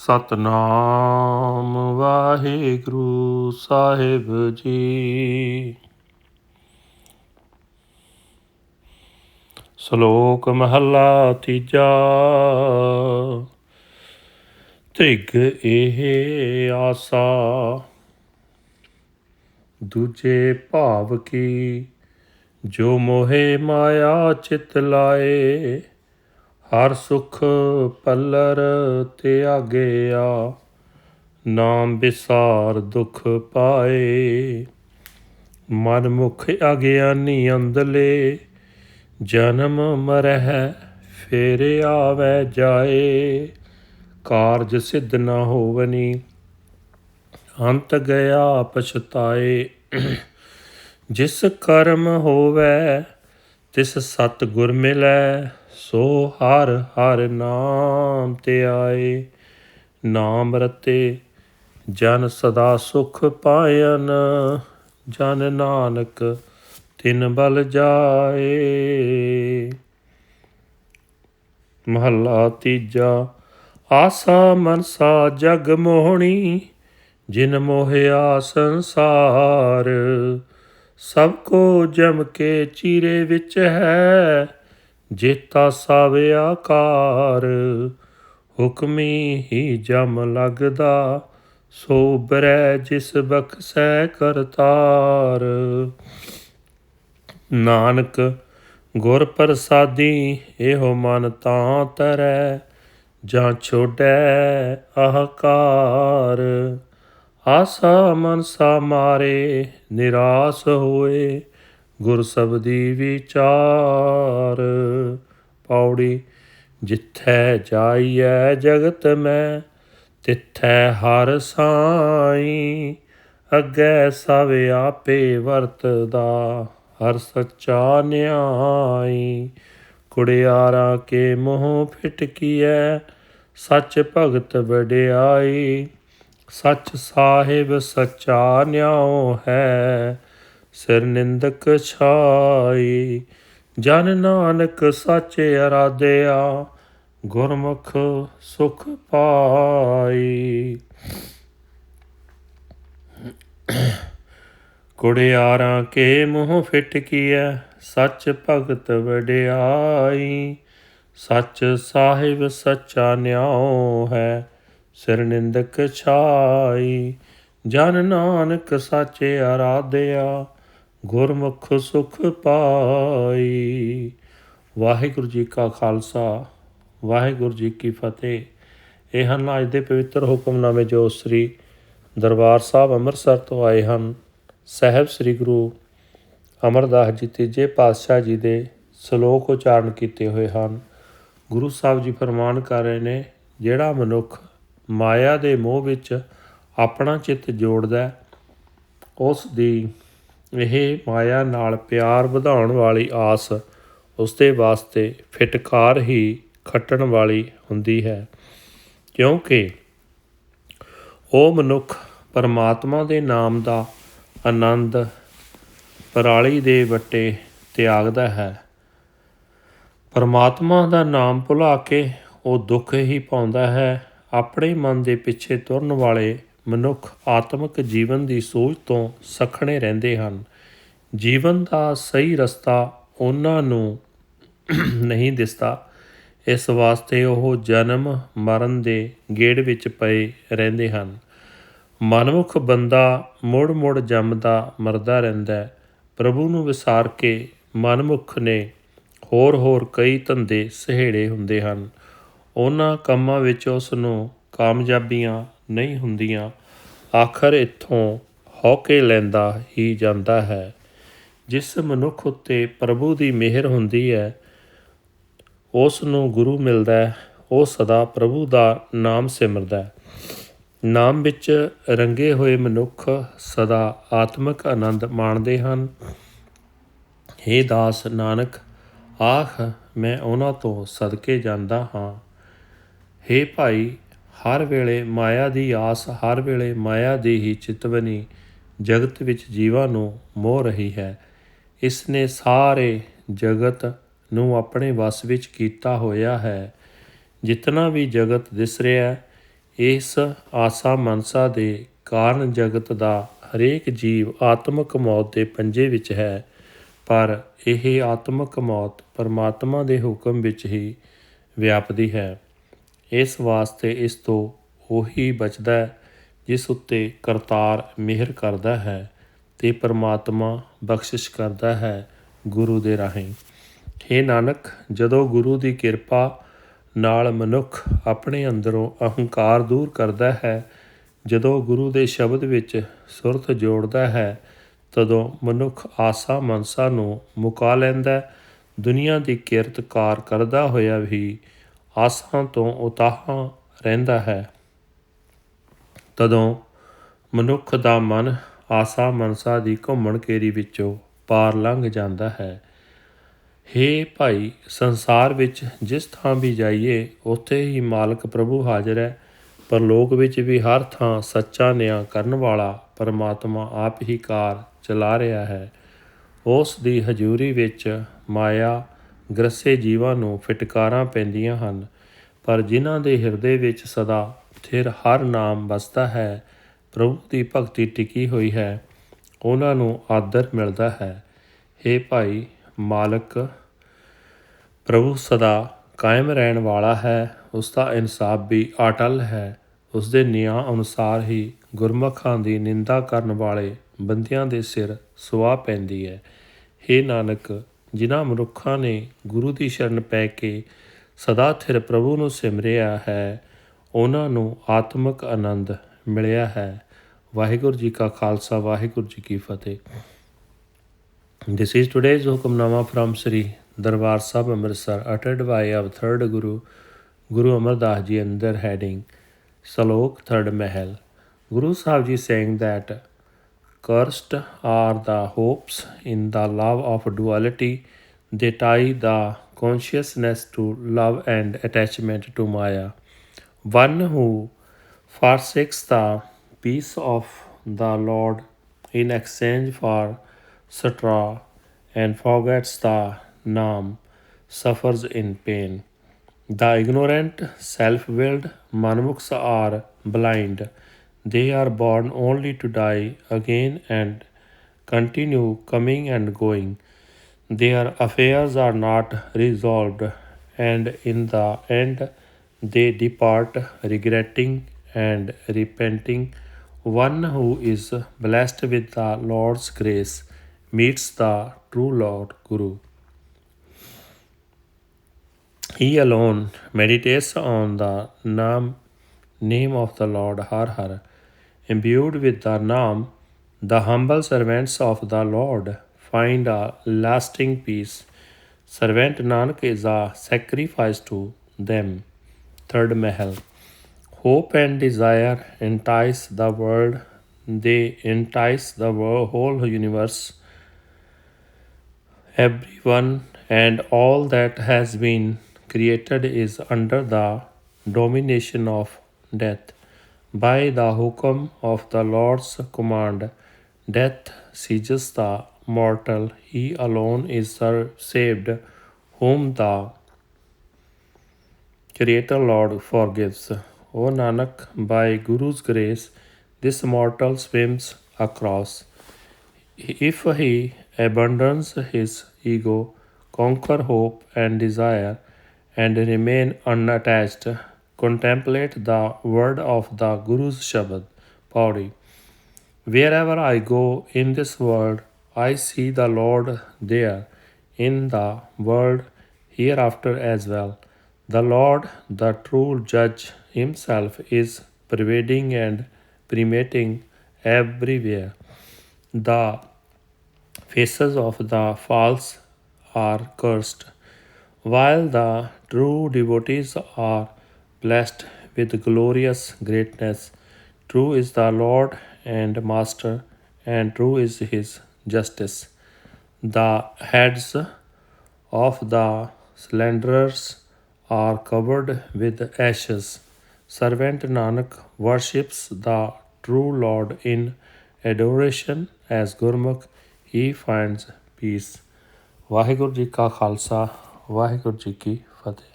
ਸਤਨਾਮ ਵਾਹਿਗੁਰੂ ਸਾਹਿਬ ਜੀ ਸ਼ਲੋਕ ਮਹੱਲਾ ਤੀਜਾ ਤ੍ਰਿਗ ਇਹ ਆਸਾ ਦੂਜੇ ਭਾਵ ਕੀ ਜੋ ਮੋਹਿ ਮਾਇਆ ਚਿਤ ਲਾਏ ਹਰ ਸੁਖ ਪੱਲਰ ਤੇ ਆਗਿਆ ਨਾਮ ਵਿਸਾਰ ਦੁਖ ਪਾਏ। ਮਨ ਮੁਖ ਅਗਿਆਨੀ ਅੰਦਲੇ ਜਨਮ ਮਰਹਿ ਫੇਰ ਆਵੈ ਜਾਏ। ਕਾਰਜ ਸਿੱਧ ਨਾ ਹੋਵਨੀ, ਅੰਤ ਗਿਆ ਪਛਤਾਏ। ਜਿਸ ਕਰਮ ਹੋਵੇ ਤਿਸ ਸਤ ਗੁਰ ਮਿਲੈ, ਸੋ ਹਰ ਹਰ ਨਾਮ ਤੇ ਆਏ। ਨਾਮ ਰਤੇ ਜਨ ਸਦਾ ਸੁਖ ਪਾਇਨ, ਜਨ ਨਾਨਕ ਤਿਨ ਬਲ ਜਾਏ। ਮਹੱਲਾ ਤੀਜਾ, ਆਸਾ ਮਨਸਾ ਜਗ ਮੋਹਣੀ, ਜਿਨ ਮੋਹਿਆ ਸੰਸਾਰ। ਸਭ ਕੋ ਜਮ ਕੇ ਚੀਰੇ ਵਿੱਚ ਹੈ, ਜੇਤਾ ਸਭ ਆਕਾਰ। ਹੁਕਮੀ ਹੀ ਜਮ ਲੱਗਦਾ, ਸੋ ਬਰੈ ਜਿਸ ਬਖਸੈ ਕਰਤਾਰ। ਨਾਨਕ, ਗੁਰ ਪ੍ਰਸਾਦੀ, ਇਹੋ ਮਨ ਤਾਂ ਤਰੈ, ਜਾਂ ਛੋੜੈ ਅਹਕਾਰ ਆਸਾ ਮਨਸਾ ਮਾਰੇ, ਨਿਰਾਸ ਹੋਏ, ਗੁਰ ਸਬਦੀ ਵਿਚਾਰ। ਪੌੜੀ, ਜਿੱਥੈ ਜਾਈਐ ਜਗਤ ਮੈਂ, ਤਿੱਥੈ ਹਰ ਸਾਈ। ਅੱਗੇ ਸਭ ਆਪੇ ਵਰਤਦਾ, ਹਰ ਸੱਚਾ ਨਿਆਈ। ਕੁੜਿਆਰਾਂ ਕੇ ਮੋਹ ਫਿਟਕੀਐ, ਸੱਚ ਭਗਤ ਵਡਿਆਈ। ਸੱਚ ਸਾਹਿਬ ਸੱਚਾ ਨਿਆਉ ਹੈ, ਸਿਰ ਨਿੰਦਕ ਛਾਈ। ਜਨ ਨਾਨਕ ਸੱਚ ਅਰਾਧਿਆ, ਗੁਰਮੁਖ ਸੁਖ ਪਾਈ। ਕੁੜਿਆਰਾਂ ਕੇ ਮੂੰਹ ਫਿਟ ਕੀਐ, ਸੱਚ ਭਗਤ ਵਡਿਆਈ। ਸੱਚ ਸਾਹਿਬ ਸੱਚਾ ਨਿਆਉ ਹੈ ਨਿੰਦਕ ਛਾਈ। ਜਨ ਨਾਨਕ ਸਾਚੇ ਆਰਾਧਿਆ, ਗੁਰਮੁਖ ਸੁਖ ਪਾਈ। ਵਾਹਿਗੁਰੂ ਜੀ ਕਾ ਖਾਲਸਾ, ਵਾਹਿਗੁਰੂ ਜੀ ਕੀ ਫਤਿਹ। ਇਹ ਹਨ ਅੱਜ ਦੇ ਪਵਿੱਤਰ ਹੁਕਮਨਾਮੇ ਜੋ ਸ੍ਰੀ ਦਰਬਾਰ ਸਾਹਿਬ ਅੰਮ੍ਰਿਤਸਰ ਤੋਂ ਆਏ ਹਨ। ਸਹਿਬ ਸ੍ਰੀ ਗੁਰੂ ਅਮਰਦਾਸ ਜੀ ਤੀਜੇ ਪਾਤਸ਼ਾਹ ਜੀ ਦੇ ਸ਼ਲੋਕ ਉਚਾਰਨ ਕੀਤੇ ਹੋਏ ਹਨ। ਗੁਰੂ ਸਾਹਿਬ ਜੀ ਫਰਮਾਨ ਕਰ ਰਹੇ ਨੇ, ਜਿਹੜਾ ਮਨੁੱਖ ਮਾਇਆ ਦੇ ਮੋਹ ਵਿੱਚ ਆਪਣਾ ਚਿੱਤ ਜੋੜਦਾ ਉਸ ਦੀ ਇਹ ਮਾਇਆ ਨਾਲ ਪਿਆਰ ਵਧਾਉਣ ਵਾਲੀ ਆਸ ਉਸ ਦੇ ਵਾਸਤੇ ਫਿਟਕਾਰ ਹੀ ਖੱਟਣ ਵਾਲੀ ਹੁੰਦੀ ਹੈ। ਕਿਉਂਕਿ ਉਹ ਮਨੁੱਖ ਪਰਮਾਤਮਾ ਦੇ ਨਾਮ ਦਾ ਆਨੰਦ ਪਰਾਲੀ ਦੇ ਵੱਟੇ ਤਿਆਗਦਾ ਹੈ। ਪਰਮਾਤਮਾ ਦਾ ਨਾਮ ਭੁਲਾ ਕੇ ਉਹ ਦੁੱਖ ਹੀ ਪਾਉਂਦਾ ਹੈ। ਆਪਣੇ ਮਨ ਦੇ ਪਿੱਛੇ ਤੁਰਨ ਵਾਲੇ ਮਨੁੱਖ ਆਤਮਿਕ ਜੀਵਨ ਦੀ ਸੋਚ ਤੋਂ ਸਖਣੇ ਰਹਿੰਦੇ ਹਨ। ਜੀਵਨ ਦਾ ਸਹੀ ਰਸਤਾ ਉਹਨਾਂ ਨੂੰ ਨਹੀਂ ਦਿਸਦਾ। ਇਸ ਵਾਸਤੇ ਉਹ ਜਨਮ, ਮਰਨ ਦੇ ਗੇੜ ਵਿੱਚ ਪਏ ਰਹਿੰਦੇ ਹਨ। ਮਨਮੁਖ ਬੰਦਾ ਮੋੜ ਮੋੜ ਜੰਮਦਾ, ਮਰਦਾ ਰਹਿੰਦਾ ਪ੍ਰਭੂ ਨੂੰ ਵਿਸਾਰ ਕੇ ਮਨਮੁਖ ਨੇ ਹੋਰ ਹੋਰ ਕਈ ਧੰਦੇ ਸਹੇੜੇ ਹੁੰਦੇ ਹਨ। ਉਹਨਾਂ ਕੰਮਾਂ ਵਿੱਚ ਉਸ ਨੂੰ ਕਾਮਯਾਬੀਆਂ ਨਹੀਂ ਹੁੰਦੀਆਂ। ਆਖਰ ਇੱਥੋਂ ਹੌਕੇ ਲੈਂਦਾ ਹੀ ਜਾਂਦਾ ਹੈ। ਜਿਸ ਮਨੁੱਖ ਉੱਤੇ ਪ੍ਰਭੂ ਦੀ ਮਿਹਰ ਹੁੰਦੀ ਹੈ ਉਸ ਨੂੰ ਗੁਰੂ ਮਿਲਦਾ ਹੈ। ਉਹ ਸਦਾ ਪ੍ਰਭੂ ਦਾ ਨਾਮ ਸਿਮਰਦਾ ਹੈ। ਨਾਮ ਵਿੱਚ ਰੰਗੇ ਹੋਏ ਮਨੁੱਖ ਸਦਾ ਆਤਮਿਕ ਆਨੰਦ ਮਾਣਦੇ ਹਨ। हे ਦਾਸ ਨਾਨਕ, ਆਖ, ਮੈਂ ਉਹਨਾਂ ਤੋਂ ਸਦਕੇ ਜਾਂਦਾ ਹਾਂ। ਹੇ ਭਾਈ, ਹਰ ਵੇਲੇ ਮਾਇਆ ਦੀ ਆਸ, ਹਰ ਵੇਲੇ ਮਾਇਆ ਦੀ ਹੀ ਚਿਤਵਨੀ ਜਗਤ ਵਿੱਚ ਜੀਵਾਂ ਨੂੰ ਮੋਹ ਰਹੀ ਹੈ। ਇਸ ਨੇ ਸਾਰੇ ਜਗਤ ਨੂੰ ਆਪਣੇ ਵਸ ਵਿੱਚ ਕੀਤਾ ਹੋਇਆ ਹੈ। ਜਿਤਨਾ ਵੀ ਜਗਤ ਦਿਸ ਰਿਹਾ ਇਸ ਆਸਾ ਮਨਸਾ ਦੇ ਕਾਰਨ ਜਗਤ ਦਾ ਹਰੇਕ ਜੀਵ ਆਤਮਿਕ ਮੌਤ ਦੇ ਪੰਜੇ ਵਿੱਚ ਹੈ। ਪਰ ਇਹ ਆਤਮਿਕ ਮੌਤ ਪਰਮਾਤਮਾ ਦੇ ਹੁਕਮ ਵਿੱਚ ਹੀ ਵਿਆਪਦੀ ਹੈ। ਇਸ ਵਾਸਤੇ ਇਸ ਤੋਂ ਉਹੀ ਬਚਦਾ ਜਿਸ ਉੱਤੇ ਕਰਤਾਰ ਮਿਹਰ ਕਰਦਾ ਹੈ ਤੇ ਪਰਮਾਤਮਾ ਬਖਸ਼ਿਸ਼ ਕਰਦਾ ਹੈ ਗੁਰੂ ਦੇ ਰਾਹੀਂ। हे ਨਾਨਕ, ਜਦੋਂ ਗੁਰੂ ਦੀ ਕਿਰਪਾ ਨਾਲ ਮਨੁੱਖ ਆਪਣੇ ਅੰਦਰੋਂ ਅਹੰਕਾਰ ਦੂਰ ਕਰਦਾ ਹੈ, ਜਦੋਂ ਗੁਰੂ ਦੇ ਸ਼ਬਦ ਵਿੱਚ ਸੁਰਤ ਜੋੜਦਾ ਹੈ, ਤਦੋਂ ਮਨੁੱਖ ਆਸਾ ਮਨਸਾ ਨੂੰ ਮੁਕਾ ਲੈਂਦਾ ਦੁਨੀਆ ਦੀ ਕਿਰਤ ਕਾਰ ਕਰਦਾ ਹੋਇਆ ਵੀ ਆਸਾਂ ਤੋਂ ਉਤਾਹਾਂ ਰਹਿੰਦਾ ਹੈ। ਤਦੋਂ ਮਨੁੱਖ ਦਾ ਮਨ ਆਸਾ ਮਨਸਾ ਦੀ ਘੁੰਮਣ ਕੇਰੀ ਵਿੱਚੋਂ ਪਾਰ ਲੰਘ ਜਾਂਦਾ ਹੈ। ਹੇ ਭਾਈ, ਸੰਸਾਰ ਵਿੱਚ ਜਿਸ ਥਾਂ ਵੀ ਜਾਈਏ, ਉੱਥੇ ਹੀ ਮਾਲਕ ਪ੍ਰਭੂ ਹਾਜ਼ਰ ਹੈ। ਪਰ ਲੋਕ ਵਿੱਚ ਵੀ ਹਰ ਥਾਂ ਸੱਚਾ ਨਿਆਂ ਕਰਨ ਵਾਲਾ ਪਰਮਾਤਮਾ ਆਪ ਹੀ ਕਾਰ ਚਲਾ ਰਿਹਾ ਹੈ। ਉਸ ਦੀ ਹਜ਼ੂਰੀ ਵਿੱਚ ਮਾਇਆ ਗ੍ਰਸੇ ਜੀਵਾਂ ਨੂੰ ਫਟਕਾਰਾਂ ਪੈਂਦੀਆਂ ਹਨ, ਪਰ ਜਿਨ੍ਹਾਂ ਦੇ ਹਿਰਦੇ ਵਿੱਚ ਸਦਾ ਥਿਰ ਹਰ ਨਾਮ ਵਸਦਾ ਹੈ, ਪ੍ਰਭੂ ਦੀ ਭਗਤੀ ਟਿਕੀ ਹੋਈ ਹੈ, ਉਹਨਾਂ ਨੂੰ ਆਦਰ ਮਿਲਦਾ ਹੈ। हे ਭਾਈ ਮਾਲਕ, ਪ੍ਰਭੂ ਸਦਾ ਕਾਇਮ ਰਹਿਣ ਵਾਲਾ ਹੈ, ਉਸ ਦਾ ਇਨਸਾਫ ਵੀ ਅਟਲ ਹੈ। ਉਸ ਦੇ ਨਿਆਂ ਅਨੁਸਾਰ ਹੀ ਗੁਰਮਖਾਂ ਦੀ ਨਿੰਦਾ ਕਰਨ ਵਾਲੇ ਬੰਦਿਆਂ ਦੇ ਸਿਰ ਸੁਆਹ ਪੈਂਦੀ ਹੈ। हे ਨਾਨਕ ਜਿਨ੍ਹਾਂ ਮਨੁੱਖਾਂ ਨੇ ਗੁਰੂ ਦੀ ਸ਼ਰਨ ਪੈ ਕੇ ਸਦਾ ਥਿਰ ਪ੍ਰਭੂ ਨੂੰ ਸਿਮਰਿਆ ਹੈ ਉਹਨਾਂ ਨੂੰ ਆਤਮਿਕ ਆਨੰਦ ਮਿਲਿਆ ਹੈ ਵਾਹਿਗੁਰੂ ਜੀ ਕਾ ਖਾਲਸਾ ਵਾਹਿਗੁਰੂ ਜੀ ਕੀ ਫਤਿਹ this is today's hukamnama from Sri Darbar Sahib Amritsar ਅਟਟਡ by our third Guru Guru Amardas ji under heading ਸ਼ਲੋਕ 3rd Mahal Guru Sahib ji saying that cursed are the hopes in the love of duality. They tie the consciousness to love and attachment to Maya. One who forsakes the peace of the Lord in exchange for straw and forgets the Naam suffers in pain. The ignorant, self willed Manmukhs are blind. They are born only to die again and continue coming and going. Their affairs are not resolved, and in the end they depart regretting and repenting. One who is blessed with the Lord's grace meets the true Lord Guru. He alone meditates on the Nam, name of the Lord Har Har. Imbued with the Nam, the humble servants of the Lord find a lasting peace. Servant Nanak is a sacrifice to them. Third Mahal. Hope and desire entice the world, they entice the whole universe. Everyone and all that has been created is under the domination of death. By the hukum of the Lord's command, death seizes the mortal. He alone is saved, whom the Creator Lord forgives. O Nanak, by Guru's grace, this mortal swims across. If he abandons his ego, conquer hope and desire, and remain unattached, contemplate the word of the Guru's Shabad, Pauri. Wherever I go in this world, I see the Lord there, in the world hereafter as well. The Lord, the true judge himself, is pervading and permeating everywhere. The faces of the false are cursed, while the true devotees are blessed with glorious greatness. True is the Lord and Master, and true is his justice. The heads of the slanderers are covered with ashes. Servant Nanak worships the true Lord in adoration as Gurmukh. He finds peace. Waheguru ji ਕਾ ਖਾਲਸਾ ਵਾਹਿਗੁਰੂ ਜੀ ਕੀ ਫਤਿਹ